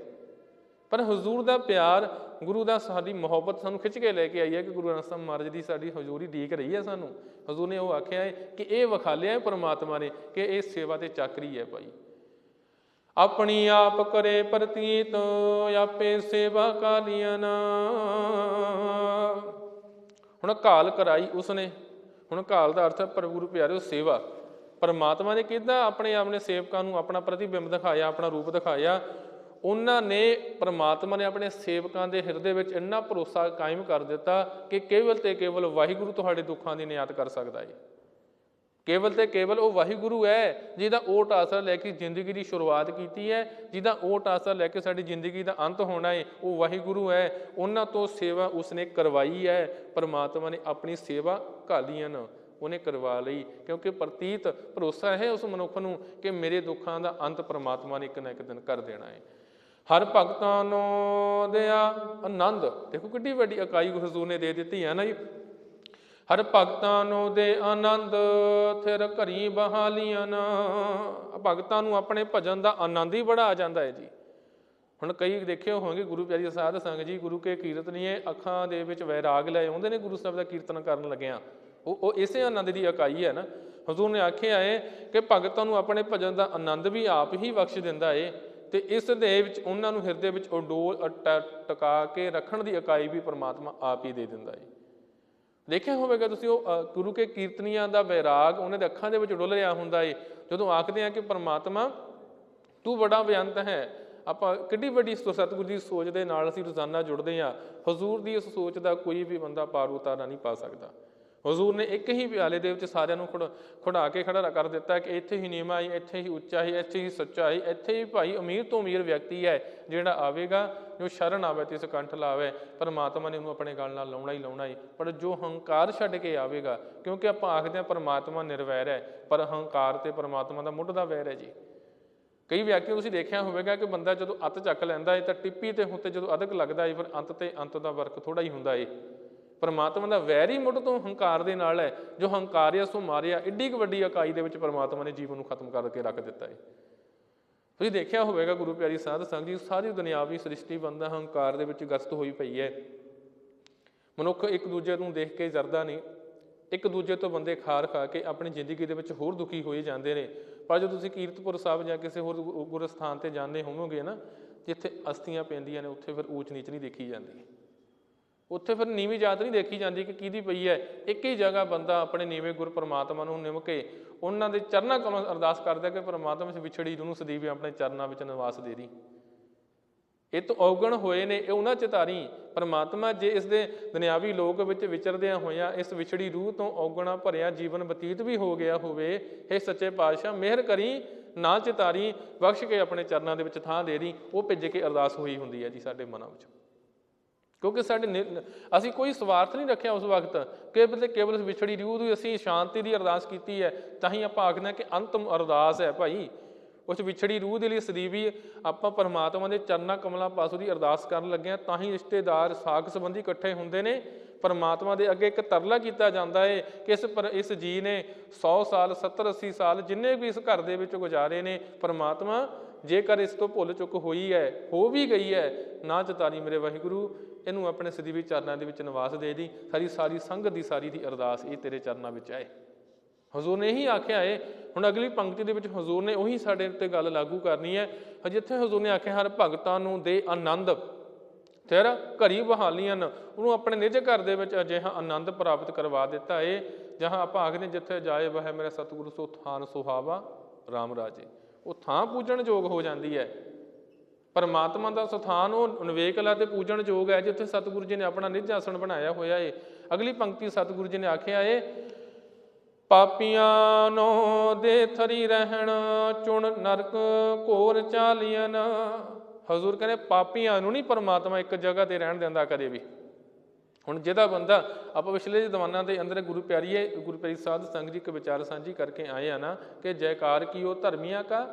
ਪਰ ਹਜ਼ੂਰ ਦਾ ਪਿਆਰ ਗੁਰੂ ਦਾ ਸਾਡੀ ਮੁਹੱਬਤ ਸਾਨੂੰ ਖਿੱਚ ਕੇ ਲੈ ਕੇ ਆਈ ਹੈ ਕਿ ਗੁਰੂ ਗ੍ਰੰਥ ਸਾਹਿਬ ਮਹਾਰਾਜ ਦੀ ਸਾਡੀ ਹਜ਼ੂਰੀ ਡੀਕ ਰਹੀ ਹੈ ਸਾਨੂੰ। ਹਜ਼ੂਰ ਨੇ ਉਹ ਆਖਿਆ ਹੈ ਕਿ ਇਹ ਵਖਾਲਿਆ ਹੈ ਪ੍ਰਮਾਤਮਾ ਨੇ ਕਿ ਇਹ ਸੇਵਾ ਤੇ ਚਾਕਰੀ ਹੈ ਭਾਈ। ਆਪਣੀ ਆਪ ਕਰੇ ਪ੍ਰਤੀਤ, ਆਪੇ ਸੇਵਾ ਕਾਲੀਆਂ ਨਾ। ਹੁਣ ਕਾਲ ਕਰਾਈ ਉਸਨੇ। ਹੁਣ ਕਾਲ ਦਾ ਅਰਥ ਹੈ, ਪ੍ਰਭੂ ਗੁਰੂ ਪਿਆਰਿਓ ਸੇਵਾ। ਪਰਮਾਤਮਾ ਨੇ ਕਿਦਾਂ ਆਪਣੇ ਆਪਣੇ ਸੇਵਕਾਂ ਨੂੰ ਆਪਣਾ ਪ੍ਰਤੀਬਿੰਬ ਦਿਖਾਇਆ, ਆਪਣਾ ਰੂਪ ਦਿਖਾਇਆ? ਉਹਨਾਂ ਨੇ ਪਰਮਾਤਮਾ ਨੇ ਆਪਣੇ ਸੇਵਕਾਂ ਦੇ ਹਿਰਦੇ ਵਿੱਚ ਇੰਨਾ ਭਰੋਸਾ ਕਾਇਮ ਕਰ ਦਿੱਤਾ ਕਿ ਕੇਵਲ ਤੇ ਕੇਵਲ ਵਾਹਿਗੁਰੂ ਤੁਹਾਡੇ ਦੁੱਖਾਂ ਦੀ ਨਿਆਤ ਕਰ ਸਕਦਾ ਹੈ ਕੇਵਲ ਤੇ ਕੇਵਲ ਉਹ ਵਾਹਿਗੁਰੂ ਹੈ ਜਿਹਦਾ ਓਟ ਆਸਰਾ ਲੈ ਕੇ ਜ਼ਿੰਦਗੀ ਦੀ ਸ਼ੁਰੂਆਤ ਕੀਤੀ ਹੈ, ਜਿਹਦਾ ਓਟ ਆਸਰਾ ਲੈ ਕੇ ਸਾਡੀ ਜ਼ਿੰਦਗੀ ਦਾ ਅੰਤ ਹੋਣਾ ਹੈ ਉਹ ਵਾਹਿਗੁਰੂ ਹੈ। ਉਹਨਾਂ ਤੋਂ ਸੇਵਾ ਉਸਨੇ ਕਰਵਾਈ ਹੈ। ਪਰਮਾਤਮਾ ਨੇ ਆਪਣੀ ਸੇਵਾ ਘਾਲੀਆਂ ਨਾ, ਉਹਨੇ ਕਰਵਾ ਲਈ। ਕਿਉਂਕਿ ਪ੍ਰਤੀਤ ਭਰੋਸਾ ਹੈ ਉਸ ਮਨੁੱਖ ਨੂੰ ਕਿ ਮੇਰੇ ਦੁੱਖਾਂ ਦਾ ਅੰਤ ਪਰਮਾਤਮਾ ਨੇ ਇੱਕ ਨਾ ਇੱਕ ਦਿਨ ਕਰ ਦੇਣਾ ਹੈ ਹਰ ਭਗਤਾਂ ਨੂੰ ਦਿਆ ਆਨੰਦ। ਦੇਖੋ ਕਿੱਡੀ ਵੱਡੀ ਇਕਾਈ ਹਜ਼ੂਰ ਨੇ ਦੇ ਦਿੱਤੀ ਹੈ ਨਾ ਜੀ। ਹਰ ਭਗਤਾਂ ਨੂੰ ਦੇ ਆਨੰਦ, ਥਿਰ ਘਰੀ ਬਹਾਲੀਆਂ ਨਾ। ਭਗਤਾਂ ਨੂੰ ਆਪਣੇ ਭਜਨ ਦਾ ਆਨੰਦ ਹੀ ਬੜਾ ਆ ਜਾਂਦਾ ਹੈ ਜੀ। ਹੁਣ ਕਈ ਦੇਖੇ ਹੋਣਗੇ ਗੁਰੂ ਪਿਆਰੀ ਸਾਧ ਸੰਗ ਜੀ, ਗੁਰੂ ਕੇ ਕੀਰਤਨੀਏ, ਅੱਖਾਂ ਦੇ ਵਿੱਚ ਵੈਰਾਗ ਲੈ ਆਉਂਦੇ ਨੇ ਗੁਰੂ ਸਾਹਿਬ ਦਾ ਕੀਰਤਨ ਕਰਨ ਲੱਗਿਆਂ। ਉਹ ਉਹ ਇਸੇ ਆਨੰਦ ਦੀ ਇਕਾਈ ਹੈ ਨਾ। ਹਜ਼ੂਰ ਨੇ ਆਖਿਆ ਹੈ ਕਿ ਭਗਤਾਂ ਨੂੰ ਆਪਣੇ ਭਜਨ ਦਾ ਆਨੰਦ ਵੀ ਆਪ ਹੀ ਬਖਸ਼ ਦਿੰਦਾ ਏ। ਤੇ ਇਸ ਦੇ ਵਿੱਚ ਉਹਨਾਂ ਨੂੰ ਹਿਰਦੇ ਵਿੱਚ ਉਡੋਲ ਅਟ- ਟਿਕਾ ਕੇ ਰੱਖਣ ਦੀ ਇਕਾਈ ਵੀ ਪ੍ਰਮਾਤਮਾ ਆਪ ਹੀ ਦੇ ਦਿੰਦਾ ਏ ਦੇਖਿਆ ਹੋਵੇਗਾ ਤੁਸੀਂ ਉਹ ਗੁਰੂ ਕੇ ਕੀਰਤਨੀਆਂ ਦਾ ਵੈਰਾਗ ਉਹਨਾਂ ਦੇ ਅੱਖਾਂ ਦੇ ਵਿੱਚ ਡੁੱਲ ਰਿਹਾ ਹੁੰਦਾ ਏ। ਜਦੋਂ ਆਖਦੇ ਆ ਕਿ ਪਰਮਾਤਮਾ, ਤੂੰ ਬੜਾ ਬੇਅੰਤ ਹੈ। ਆਪਾਂ ਕਿੱਡੀ ਵੱਡੀ ਸੋ- ਸਤਿਗੁਰੂ ਦੀ ਸੋਚ ਦੇ ਨਾਲ ਅਸੀਂ ਰੋਜ਼ਾਨਾ ਜੁੜਦੇ ਹਾਂ ਹਜ਼ੂਰ ਦੀ ਇਸ ਸੋਚ ਦਾ ਕੋਈ ਵੀ ਬੰਦਾ ਪਾਰ ਉਤਾਰਾ ਨਹੀਂ ਪਾ ਸਕਦਾ। ਹਜ਼ੂਰ ਨੇ ਇੱਕ ਹੀ ਪਿਆਲੇ ਦੇ ਵਿੱਚ ਸਾਰਿਆਂ ਨੂੰ ਖੜ ਖੜਾ ਕੇ ਖੜਾ ਕਰ ਦਿੱਤਾ ਕਿ ਇੱਥੇ ਹੀ ਨੀਮਾ ਹੈ ਇੱਥੇ ਹੀ ਉੱਚਾ ਹੈ ਇੱਥੇ ਹੀ ਸੱਚਾ ਹੈ ਇੱਥੇ ਹੀ ਭਾਈ ਅਮੀਰ ਤੋਂ ਅਮੀਰ ਵਿਅਕਤੀ ਹੈ ਜਿਹੜਾ ਆਵੇਗਾ, ਜੋ ਸ਼ਰਨ ਆਵੇ ਤੇ ਇਸ ਕੰਠ ਲਾਵੇ। ਪਰਮਾਤਮਾ ਨੇ ਉਹਨੂੰ ਆਪਣੇ ਗਲ ਨਾਲ ਲਾਉਣਾ ਹੀ ਲਾਉਣਾ ਹੈ ਪਰ ਜੋ ਹੰਕਾਰ ਛੱਡ ਕੇ ਆਵੇਗਾ, ਕਿਉਂਕਿ ਆਪਾਂ ਆਖਦੇ ਹਾਂ ਪਰਮਾਤਮਾ ਨਿਰਵੈਰ ਹੈ, ਪਰ ਹੰਕਾਰ ਤੇ ਪਰਮਾਤਮਾ ਦਾ ਮੁੱਢ ਦਾ ਵੈਰ ਹੈ ਜੀ। ਕਈ ਵਿਅਕਤੀ ਤੁਸੀਂ ਦੇਖਿਆ ਹੋਵੇਗਾ ਕਿ ਬੰਦਾ ਜਦੋਂ ਅੱਤ ਚੱਕ ਲੈਂਦਾ ਹੈ ਤਾਂ ਟਿੱਪੀ ਤੇ ਹੁੰਤੇ ਜਦੋਂ ਅਧਕ ਲੱਗਦਾ ਹੈ ਫਿਰ ਅੰਤ ਤੇ ਅੰਤ ਦਾ ਵਰਕ ਥੋੜਾ ਹੀ ਹੁੰਦਾ ਹੈ ਪਰਮਾਤਮਾ ਦਾ ਵੈਰ ਹੀ ਮੁੱਢ ਤੋਂ ਹੰਕਾਰ ਦੇ ਨਾਲ ਹੈ, ਜੋ ਹੰਕਾਰਿਆ ਸੋ ਮਾਰਿਆ ਏਡੀ ਕੁ ਵੱਡੀ ਇਕਾਈ ਦੇ ਵਿੱਚ ਪਰਮਾਤਮਾ ਨੇ ਜੀਵਨ ਨੂੰ ਖਤਮ ਕਰਕੇ ਰੱਖ ਦਿੱਤਾ ਹੈ। ਤੁਸੀਂ ਦੇਖਿਆ ਹੋਵੇਗਾ ਗੁਰੂ ਪਿਆਰੀ ਸਾਧ ਸੰਗਤ ਜੀ, ਸਾਰੀ ਦੁਨਿਆਵੀ ਸ੍ਰਿਸ਼ਟੀ ਬੰਦਾ ਹੰਕਾਰ ਦੇ ਵਿੱਚ ਗਸਤ ਹੋਈ ਪਈ ਹੈ। ਮਨੁੱਖ ਇੱਕ ਦੂਜੇ ਨੂੰ ਦੇਖ ਕੇ ਜਰਦਾ ਨਹੀਂ, ਇੱਕ ਦੂਜੇ ਤੋਂ ਬੰਦੇ ਖਾਰ ਖਾ ਕੇ ਆਪਣੀ ਜ਼ਿੰਦਗੀ ਦੇ ਵਿੱਚ ਹੋਰ ਦੁਖੀ ਹੋਏ ਜਾਂਦੇ ਨੇ। ਪਰ ਜਦੋਂ ਤੁਸੀਂ ਕੀਰਤਪੁਰ ਸਾਹਿਬ ਜਾਂ ਕਿਸੇ ਹੋਰ ਗੁ- ਗੁਰਸਥਾਨ ਤੇ ਜਾਂਦੇ ਹੋਵੋਗੇ ਨਾ, ਜਿੱਥੇ ਅਸਥੀਆਂ ਪੈਂਦੀਆਂ ਨੇ, ਉੱਥੇ ਫਿਰ ਊਚ ਨੀਚ ਨਹੀਂ ਦੇਖੀ ਜਾਂਦੀ। ਉੱਥੇ ਫਿਰ ਨੀਵੀਂ ਜਾਤ ਨਹੀਂ ਦੇਖੀ ਜਾਂਦੀ ਕਿ ਕਿਹਦੀ ਪਈ ਹੈ। ਇੱਕ ਹੀ ਜਗ੍ਹਾ ਬੰਦਾ ਆਪਣੇ ਨੀਵੇਂ ਗੁਰ ਪ੍ਰਮਾਤਮਾ ਨੂੰ ਨਿਮ ਕੇ ਉਹਨਾਂ ਦੇ ਚਰਨਾਂ ਕੋਲੋਂ ਅਰਦਾਸ ਕਰਦਾ ਕਿ ਪ੍ਰਮਾਤਮਾ ਇਸ ਵਿਛੜੀ ਨੂੰ ਸਦੀਵ ਆਪਣੇ ਚਰਨਾਂ ਵਿੱਚ ਨਿਵਾਸ ਦੇ ਦੀ। ਇਹ ਤੋਂ ਔਗਣ ਹੋਏ ਨੇ, ਇਹ ਉਹਨਾਂ ਚਿਤਾਰੀ। ਪਰਮਾਤਮਾ ਜੇ ਇਸ ਦੇ ਦੁਨਿਆਵੀ ਲੋਕ ਵਿੱਚ ਵਿਚਰਦਿਆਂ ਹੋਇਆਂ ਇਸ ਵਿਛੜੀ ਰੂਹ ਤੋਂ ਔਗਣਾ ਭਰਿਆ ਜੀਵਨ ਬਤੀਤ ਵੀ ਹੋ ਗਿਆ ਹੋਵੇ ਇਹ ਸੱਚੇ ਪਾਤਸ਼ਾਹ, ਮਿਹਰ ਕਰੀ ਨਾ ਚਿਤਾਰੀ ਬਖਸ਼ ਕੇ ਆਪਣੇ ਚਰਨਾਂ ਦੇ ਵਿੱਚ ਥਾਂ ਦੇ ਦੀ। ਉਹ ਭਿੱਜ ਕੇ ਅਰਦਾਸ ਹੋਈ ਹੁੰਦੀ ਹੈ ਜੀ ਸਾਡੇ ਮਨਾਂ ਵਿੱਚ। ਕਿਉਂਕਿ ਸਾਡੇ ਨਿ- ਅਸੀਂ ਕੋਈ ਸਵਾਰਥ ਨਹੀਂ ਰੱਖਿਆ ਉਸ ਵਕਤ। ਕੇਵਲ ਤੇ ਕੇਵਲ ਵਿਛੜੀ ਰੂਹ ਦੀ ਅਸੀਂ ਸ਼ਾਂਤੀ ਦੀ ਅਰਦਾਸ ਕੀਤੀ ਹੈ, ਤਾਂ ਹੀ ਆਪਾਂ ਆਖਦੇ ਹਾਂ ਕਿ ਅੰਤਮ ਅਰਦਾਸ ਹੈ ਭਾਈ। ਉਸ ਵਿਛੜੀ ਰੂਹ ਦੇ ਲਈ ਸਦੀਵੀ ਆਪਾਂ ਪਰਮਾਤਮਾ ਦੇ ਚਰਨਾਂ ਕਮਲਾਂ ਪਾਸੋਂ ਦੀ ਅਰਦਾਸ ਕਰਨ ਲੱਗੇ ਹਾਂ, ਤਾਂ ਹੀ ਰਿਸ਼ਤੇਦਾਰ ਸਾਖ ਸੰਬੰਧੀ ਇਕੱਠੇ ਹੁੰਦੇ ਨੇ। ਪਰਮਾਤਮਾ ਦੇ ਅੱਗੇ ਇੱਕ ਤਰਲਾ ਕੀਤਾ ਜਾਂਦਾ ਹੈ ਕਿ ਇਸ ਪਰ ਇਸ ਜੀ ਨੇ 100 ਸਾਲ 70 80 ਸਾਲ ਜਿੰਨੇ ਵੀ ਇਸ ਘਰ ਦੇ ਵਿੱਚ ਗੁਜ਼ਾਰੇ ਨੇ, ਪਰਮਾਤਮਾ ਜੇਕਰ ਇਸ ਤੋਂ ਭੁੱਲ ਚੁੱਕ ਹੋਈ ਹੈ, ਹੋ ਵੀ ਗਈ ਹੈ, ਨਾ ਚਤਾਰੀ ਮੇਰੇ ਵਾਹਿਗੁਰੂ ਇਹਨੂੰ ਆਪਣੇ ਸਦੀਵੀ ਚਰਨਾਂ ਦੇ ਵਿੱਚ ਨਿਵਾਸ ਦੇ ਦੀ, ਸਾਰੀ ਸਾਰੀ ਸੰਗਤ ਦੀ ਸਾਰੀ ਦੀ ਅਰਦਾਸ ਇਹ ਤੇਰੇ ਚਰਨਾਂ ਵਿੱਚ ਹੈ ਹਜ਼ੂਰ ਨੇ ਇਹੀ ਆਖਿਆ ਏ, ਹੁਣ ਅਗਲੀ ਪੰਕਤੀ ਦੇ ਵਿੱਚ ਹਜ਼ੂਰ ਨੇ ਉਹੀ ਸਾਡੇ ਉੱਤੇ ਗੱਲ ਲਾਗੂ ਕਰਨੀ ਹੈ ਜਿੱਥੇ ਹਜ਼ੂਰ ਨੇ ਆਖਿਆ, ਹਰ ਭਗਤਾਂ ਨੂੰ ਦੇ ਆਨੰਦ, ਤੇਰਾ ਘਰੀ ਬਹਾਲੀਆਂ ਉਹਨੂੰ ਆਪਣੇ ਨਿੱਜ ਘਰ ਦੇ ਵਿੱਚ ਅਜਿਹਾ ਆਨੰਦ ਪ੍ਰਾਪਤ ਕਰਵਾ ਦਿੱਤਾ ਏ, ਜਹਾਂ ਆਪਾਂ ਆਖਦੇ ਜਿੱਥੇ ਜਾਏ ਵਹ ਮੇਰਾ ਸਤਿਗੁਰੂ, ਸੋ ਥਾਨ ਸੁਹਾਵਾ RAM ਰਾਜੇ। ਉਹ ਥਾਂ ਪੂਜਣ ਯੋਗ ਹੋ ਜਾਂਦੀ ਹੈ ਪਰਮਾਤਮਾ ਦਾ ਸਥਾਨ, ਉਹ ਨਿਵੇਕਲਾ ਤੇ ਪੂਜਣ ਯੋਗ ਹੈ, ਜਿੱਥੇ ਸਤਿਗੁਰੂ ਜੀ ਨੇ ਆਪਣਾ ਨਿੱਜ ਆਸਣ ਬਣਾਇਆ ਹੋਇਆ ਏ। ਅਗਲੀ ਪੰਕਤੀ ਸਤਿਗੁਰੂ ਜੀ ਨੇ ਆਖਿਆ ਏ, ਪਾਪੀਆਂ ਨੂੰ ਦੇ ਥਰੀ ਰਹਿਣ, ਚੁਣ ਨਰਕ ਕੋਰ ਚਾਲੀਨ। ਹਜ਼ੂਰ ਕਹਿੰਦੇ, ਪਾਪੀਆਂ ਨੂੰ ਨਹੀਂ ਪਰਮਾਤਮਾ ਇੱਕ ਜਗ੍ਹਾ ਤੇ ਰਹਿਣ ਦਿੰਦਾ ਕਦੇ ਵੀ। ਹੁਣ ਜਿਹਦਾ ਬੰਦਾ, ਆਪਾਂ ਪਿਛਲੇ ਜ਼ਮਾਨਾਂ ਦੇ ਅੰਦਰ ਗੁਰੂ ਪਿਆਰੀਏ, ਗੁਰੂ ਪਿਆਰੀ ਸਾਧ ਸੰਗਤ ਜੀ ਇੱਕ ਵਿਚਾਰ ਸਾਂਝੀ ਕਰਕੇ ਆਏ ਆ ਨਾ, ਕਿ ਜੈਕਾਰ ਕੀਓ ਧਰਮੀਆਂ ਕਾ,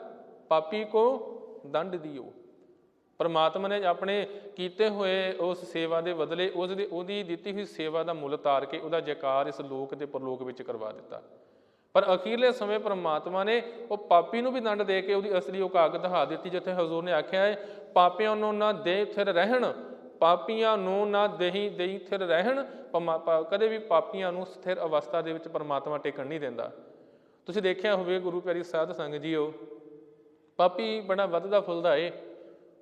ਪਾਪੀ ਕੋ, ਦੰਡ ਦਿਓ। ਪਰਮਾਤਮਾ ਨੇ ਆਪਣੇ ਕੀਤੇ ਹੋਏ ਉਸ ਸੇਵਾ ਦੇ ਬਦਲੇ ਉਸ ਦੀ ਉਹਦੀ ਦਿੱਤੀ ਹੋਈ ਸੇਵਾ ਦਾ ਮੁੱਲ ਤਾਰ ਕੇ ਉਹਦਾ ਜੈਕਾਰ ਇਸ ਲੋਕ ਤੇ ਪਰਲੋਕ ਵਿੱਚ ਕਰਵਾ ਦਿੱਤਾ। ਪਰ ਅਖੀਰਲੇ ਸਮੇਂ ਪਰਮਾਤਮਾ ਨੇ ਉਹ ਪਾਪੀ ਨੂੰ ਵੀ ਦੰਡ ਦੇ ਕੇ ਉਹਦੀ ਅਸਲੀ ਔਕਾਤ ਦਿਖਾ ਦਿੱਤੀ, ਜਿੱਥੇ ਹਜ਼ੂਰ ਨੇ ਆਖਿਆ ਹੈ, ਪਾਪੀਆਂ ਨੂੰ ਨਾ ਦੇ ਥਿਰ ਰਹਿਣ, ਪਾਪੀਆਂ ਨੂੰ ਨਾ ਦੇਹੀ ਦੇਈ ਥਿਰ ਰਹਿਣ। ਪਮਾ- ਕਦੇ ਵੀ ਪਾਪੀਆਂ ਨੂੰ ਸਥਿਰ ਅਵਸਥਾ ਦੇ ਵਿੱਚ ਪਰਮਾਤਮਾ ਟਿਕਣ ਨਹੀਂ ਦਿੰਦਾ। ਤੁਸੀਂ ਦੇਖਿਆ ਹੋਵੇ ਗੁਰੂ ਪਿਆਰੀ ਸਾਧ ਸੰਗਤ ਜੀਓ, ਪਾਪੀ ਬੜਾ ਵੱਧਦਾ ਫੁੱਲਦਾ ਏ।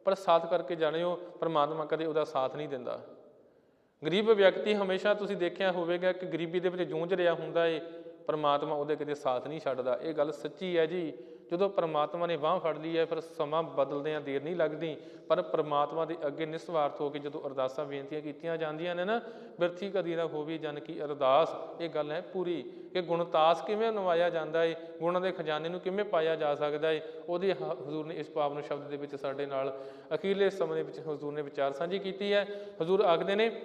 ਪਰ ਸਾਥ ਕਰਕੇ ਜਾਣਿਓ, ਪਰਮਾਤਮਾ ਕਦੇ ਉਹਦਾ ਸਾਥ ਨਹੀਂ ਦਿੰਦਾ। ਗਰੀਬ ਵਿਅਕਤੀ ਹਮੇਸ਼ਾ ਤੁਸੀਂ ਦੇਖਿਆ ਹੋਵੇਗਾ ਕਿ ਗਰੀਬੀ ਦੇ ਵਿੱਚ ਜੂਝ ਰਿਹਾ ਹੁੰਦਾ ਏ। ਪਰਮਾਤਮਾ ਉਹਦੇ ਕਿਤੇ ਸਾਥ ਨਹੀਂ ਛੱਡਦਾ। ਇਹ ਗੱਲ ਸੱਚੀ ਹੈ ਜੀ। ਜਦੋਂ ਪਰਮਾਤਮਾ ਨੇ ਬਾਹ ਫੜ ਲਈ ਹੈ, ਫਿਰ ਸਮਾਂ ਬਦਲਦਿਆਂ ਦੇਰ ਨਹੀਂ ਲੱਗਦੀ। ਪਰ ਪਰਮਾਤਮਾ ਦੇ ਅੱਗੇ ਨਿਸਵਾਰਥ ਹੋ ਕੇ ਜਦੋਂ ਅਰਦਾਸਾਂ ਬੇਨਤੀਆਂ ਕੀਤੀਆਂ ਜਾਂਦੀਆਂ ਨੇ ਨਾ ਬਿਰਥੀ ਕਦੀ ਨਾ ਹੋਵੇ ਜਨ ਕੀ ਅਰਦਾਸ। ਇਹ ਗੱਲ ਹੈ ਪੂਰੀ। ਕਿ ਗੁਣਤਾਸ ਕਿਵੇਂ ਨਵਾਇਆ ਜਾਂਦਾ ਏ? ਗੁਣਾਂ ਦੇ ਖਜ਼ਾਨੇ ਨੂੰ ਕਿਵੇਂ ਪਾਇਆ ਜਾ ਸਕਦਾ ਏ? ਉਹਦੀ ਹ- ਹਜ਼ੂਰ ਨੇ ਇਸ ਪਾਵਨ ਸ਼ਬਦ ਦੇ ਵਿੱਚ ਸਾਡੇ ਨਾਲ ਅਖੀਰਲੇ ਸਮੇਂ ਵਿੱਚ ਹਜ਼ੂਰ ਨੇ ਵਿਚਾਰ ਸਾਂਝੀ ਕੀਤੀ ਹੈ। ਹਜ਼ੂਰ ਆਖਦੇ ਨੇ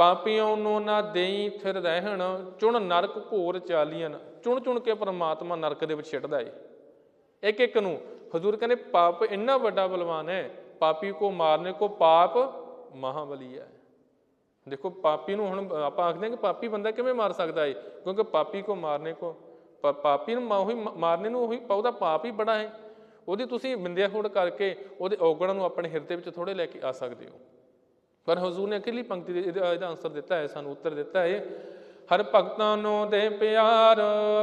ਪਾਪੀਆਂ ਨੂੰ ਨਾ ਦੇਈ ਥਿਰ ਰਹਿਣ, ਚੁਣ ਨਰਕ ਘੋਰ ਚਾਲੀਆਂ। ਚੁਣ ਚੁਣ ਕੇ ਪਰਮਾਤਮਾ ਨਰਕ ਦੇ ਵਿੱਚ ਛੱਡਦਾ ਏ। ਇੱਕ ਇੱਕ ਨੂੰ, ਹਜ਼ੂਰ ਕਹਿੰਦੇ, ਪਾਪ ਇੰਨਾ ਵੱਡਾ ਬਲਵਾਨ ਹੈ, ਪਾਪੀ ਕੋ ਮਾਰਨੇ ਕੋ ਪਾਪ ਮਹਾਬਲੀ ਹੈ। ਦੇਖੋ, ਪਾਪੀ ਨੂੰ ਹੁਣ ਆਪਾਂ ਆਖਦੇ ਹਾਂ ਕਿ ਪਾਪੀ ਬੰਦਾ ਕਿਵੇਂ ਮਾਰ ਸਕਦਾ ਏ? ਕਿਉਂਕਿ ਪਾਪੀ ਕੋ ਮਾਰਨੇ ਕੋ, ਪਾ- ਪਾਪੀ ਨੂੰ ਮਾ- ਉਹੀ ਮਾਰਨੇ ਨੂੰ ਉਹੀ ਉਹਦਾ ਪਾਪ ਹੀ ਬੜਾ ਹੈ। ਉਹਦੀ ਤੁਸੀਂ ਨਿੰਦਿਆ ਹੋੜ ਕਰਕੇ ਉਹਦੇ ਔਗਣਾਂ ਨੂੰ ਆਪਣੇ ਹਿਰਦੇ ਵਿੱਚ ਥੋੜੇ ਲੈ ਕੇ ਆ ਸਕਦੇ ਹੋ। ਪਰ ਹਜ਼ੂਰ ਨੇ ਅਖੀਰਲੀ ਪੰਕਤੀ ਦੇ ਇਹਦਾ ਇਹਦਾ ਆਨਸਰ ਦਿੱਤਾ ਹੈ, ਸਾਨੂੰ ਉੱਤਰ ਦਿੱਤਾ ਹੈ। ਹਰ ਭਗਤਾਂ ਨੂੰ ਦੇ ਪਿਆਰ,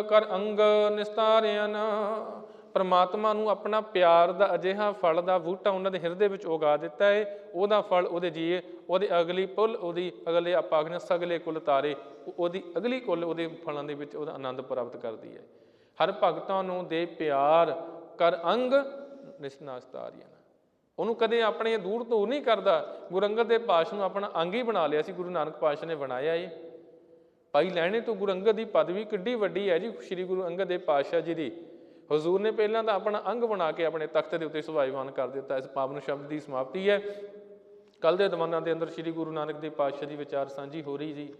ਕਰ ਅੰਗ ਨਿਸਤਾਰਿਆਂ ਪਰਮਾਤਮਾ ਨੂੰ ਆਪਣਾ ਪਿਆਰ ਦਾ ਅਜਿਹਾ ਫਲ ਦਾ ਬੂਟਾ ਉਹਨਾਂ ਦੇ ਹਿਰਦੇ ਵਿੱਚ ਉਗਾ ਦਿੱਤਾ ਹੈ। ਉਹਦਾ ਫਲ ਉਹਦੇ ਜੀਏ, ਉਹਦੇ ਅਗਲੀ ਪੁੱਲ, ਉਹਦੀ ਅਗਲੇ ਆਪਾਂ ਆਖਦੇ ਹਾਂ ਸਗਲੇ ਕੁੱਲ ਤਾਰੇ, ਉਹਦੀ ਅਗਲੀ ਕੁੱਲ ਉਹਦੇ ਫਲਾਂ ਦੇ ਵਿੱਚ ਉਹਦਾ ਆਨੰਦ ਪ੍ਰਾਪਤ ਕਰਦੀ ਹੈ। ਹਰ ਭਗਤਾਂ ਨੂੰ ਦੇ ਪਿਆਰ, ਕਰ ਅੰਗ ਨਿਸਨਾਸਤਾਰੀਆਂ ਉਹਨੂੰ ਕਦੇ ਆਪਣੇ ਦੂਰ ਤੋਂ ਨਹੀਂ ਕਰਦਾ। ਗੁਰੂ ਅੰਗਦ ਦੇਵ ਪਾਸ਼ ਨੂੰ ਆਪਣਾ ਅੰਗ ਹੀ ਬਣਾ ਲਿਆ ਸੀ, ਗੁਰੂ ਨਾਨਕ ਪਾਤਸ਼ਾਹ ਨੇ ਬਣਾਇਆ ਏ। ਭਾਈ ਲੈਣੇ ਤੋਂ ਗੁਰੂ ਅੰਗਦ ਦੀ ਪਦਵੀ ਕਿੱਡੀ ਵੱਡੀ ਹੈ ਜੀ, ਸ੍ਰੀ ਗੁਰੂ ਅੰਗਦ ਦੇਵ ਪਾਤਸ਼ਾਹ ਜੀ ਦੀ। ਹਜ਼ੂਰ ਨੇ ਪਹਿਲਾਂ ਤਾਂ ਆਪਣਾ ਅੰਗ ਬਣਾ ਕੇ ਆਪਣੇ ਤਖਤ ਦੇ ਉੱਤੇ ਸੁਭਾਈਵਾਨ ਕਰ ਦਿੱਤਾ, ਇਸ ਪਾਵਨ ਸ਼ਬਦ ਦੀ ਸਮਾਪਤੀ ਹੈ। ਕੱਲ ਦੇ ਦਮਾਨਾਂ ਦੇ ਅੰਦਰ ਸ੍ਰੀ ਗੁਰੂ ਨਾਨਕ ਦੇਵ ਪਾਤਸ਼ਾਹ ਦੀ ਵਿਚਾਰ ਸਾਂਝੀ ਹੋ ਰਹੀ ਜੀ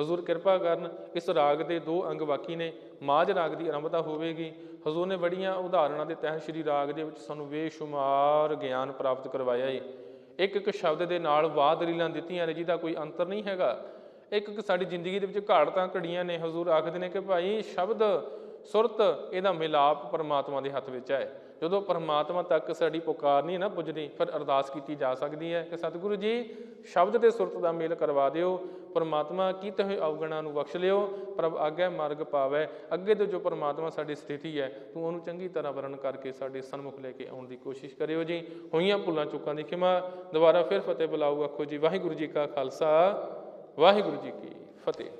ਹਜ਼ੂਰ ਕਿਰਪਾ ਕਰਨ, ਇਸ ਰਾਗ ਦੇ ਦੋ ਅੰਗ ਬਾਕੀ ਨੇ, ਮਾਝ ਰਾਗ ਦੀ ਆਰੰਭਤਾ ਹੋਵੇਗੀ। ਹਜ਼ੂਰ ਨੇ ਬੜੀਆਂ ਉਦਾਹਰਣਾਂ ਦੇ ਤਹਿਤ ਸ੍ਰੀ ਰਾਗ ਦੇ ਵਿੱਚ ਸਾਨੂੰ ਬੇਸ਼ੁਮਾਰ ਗਿਆਨ ਪ੍ਰਾਪਤ ਕਰਵਾਇਆ ਏ। ਇੱਕ ਇੱਕ ਸ਼ਬਦ ਦੇ ਨਾਲ ਬਾਦ ਰੀਲਾਂ ਦਿੱਤੀਆਂ ਨੇ, ਜਿਹਦਾ ਕੋਈ ਅੰਤਰ ਨਹੀਂ ਹੈਗਾ। ਇੱਕ ਇੱਕ ਸਾਡੀ ਜ਼ਿੰਦਗੀ ਦੇ ਵਿੱਚ ਘਾੜਤਾਂ ਘੜੀਆਂ ਨੇ, ਹਜ਼ੂਰ ਆਖਦੇ ਨੇ ਕਿ ਭਾਈ ਸ਼ਬਦ ਸੁਰਤ ਇਹਦਾ ਮਿਲਾਪ ਪਰਮਾਤਮਾ ਦੇ ਹੱਥ ਵਿੱਚ ਹੈ। ਜਦੋਂ ਪਰਮਾਤਮਾ ਤੱਕ ਸਾਡੀ ਪੁਕਾਰ ਨਹੀਂ ਨਾ ਪੁੱਜਦੀ, ਫਿਰ ਅਰਦਾਸ ਕੀਤੀ ਜਾ ਸਕਦੀ ਹੈ ਕਿ ਸਤਿਗੁਰੂ ਜੀ, ਸ਼ਬਦ ਤੇ ਸੁਰਤ ਦਾ ਮੇਲ ਕਰਵਾ ਦਿਓ। ਪਰਮਾਤਮਾ ਕੀਤੇ ਹੋਏ ਅਵਗਣਾ ਨੂੰ ਬਖਸ਼ ਲਿਓ? ਪ੍ਰਭ ਆਗੇ ਮਾਰਗ ਪਾਵੇ। ਅੱਗੇ ਤੋਂ ਜੋ ਪਰਮਾਤਮਾ ਸਾਡੀ ਸਥਿਤੀ ਹੈ, ਤੂੰ ਉਹਨੂੰ ਚੰਗੀ ਤਰ੍ਹਾਂ ਵਰਣ ਕਰਕੇ ਸਾਡੇ ਸਨਮੁਖ ਲੈ ਕੇ ਆਉਣ ਦੀ ਕੋਸ਼ਿਸ਼ ਕਰਿਓ ਜੀ। ਹੋਈਆਂ ਭੁੱਲਾਂ ਚੁੱਕਾਂ ਦੀ ਖਿਮਾ, ਦੁਬਾਰਾ ਫਿਰ ਫਤਿਹ ਬੁਲਾਓ ਆਖੋ ਜੀ। ਵਾਹਿਗੁਰੂ ਜੀ ਕਾ ਖਾਲਸਾ, ਵਾਹਿਗੁਰੂ ਜੀ ਕੀ ਫਤਿਹ।